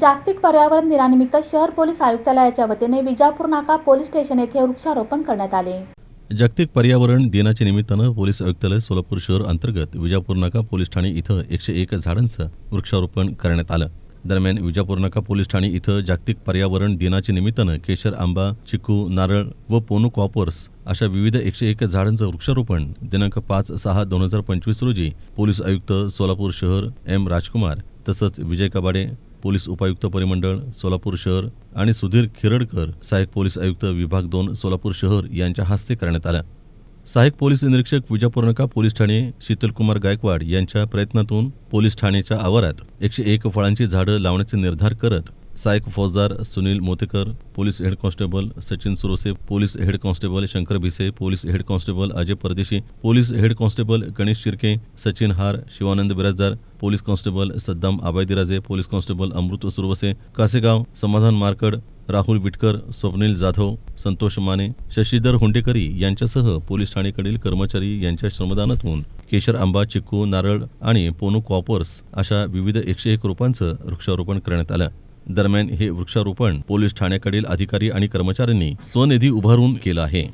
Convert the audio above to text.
जागतिक पर्यावरण दिनानिमित्त शहर पोलीस आयुक्तालयाच्या वतीने विजापूर नाका पोलीस स्टेशन येथे वृक्षारोपण करण्यात आले. जागतिक पर्यावरण दिनाच्या निमित्तानं पोलीस आयुक्तालय सोलापूर शहर अंतर्गत विजापूर नाका पोलीस ठाणे इथं एकशे एक झाडांचं वृक्षारोपण करण्यात आलं. दरम्यान विजापूर नाका पोलीस ठाणे इथं जागतिक पर्यावरण दिनाच्या निमित्तानं केशर आंबा चिकू नारळ व पोनो कॉपर्स अशा विविध एकशे एक झाडांचं वृक्षारोपण दिनांक पाच सहा दोन हजार पंचवीस रोजी पोलीस आयुक्त सोलापूर शहर एम राजकुमार तसंच विजय कबाडे पोलीस उपायुक्त परिमंडळ सोलापूर शहर आणि सुधीर खिरडकर सहाय्यक पोलीस आयुक्त विभाग दोन सोलापूर शहर यांच्या हस्ते करण्यात आल्या सहाय्यक पोलीस निरीक्षक विजापुरनका पोलीस ठाणे शीतलकुमार गायकवाड यांच्या प्रयत्नातून पोलीस ठाण्याच्या आवारात एकशे एक फळांची झाडं लावण्याचे निर्धार करत सहाय्यक फौजदार Sunil Motekar police head constable Sachin Surose police head constable Shankar Bhise police head constable Ajay Pardeshi police head constable Ganesh Shirke Sachin Har Shivanand Birajdar police constable Saddam Abaydiraje police constable Amrut Suravase Kasegaon Samadhan Markad Rahul Vitkar Swapnil Jadhav Santosh Mane Shashidhar Hundekari यांच्यासह police ठाणेकडील कर्मचारी यांच्या श्रमदानातून केशर आंबा चिक्कू नारळ आणि पोनो Cowper's अशा विविध एकशे एक रोपांचं वृक्षारोपण करण्यात आलं. दरम्यान हे वृक्षारोपण पोलीस ठाण्याकडील अधिकारी आणि कर्मचाऱ्यांनी स्वनिधी उभारून केलं आहे.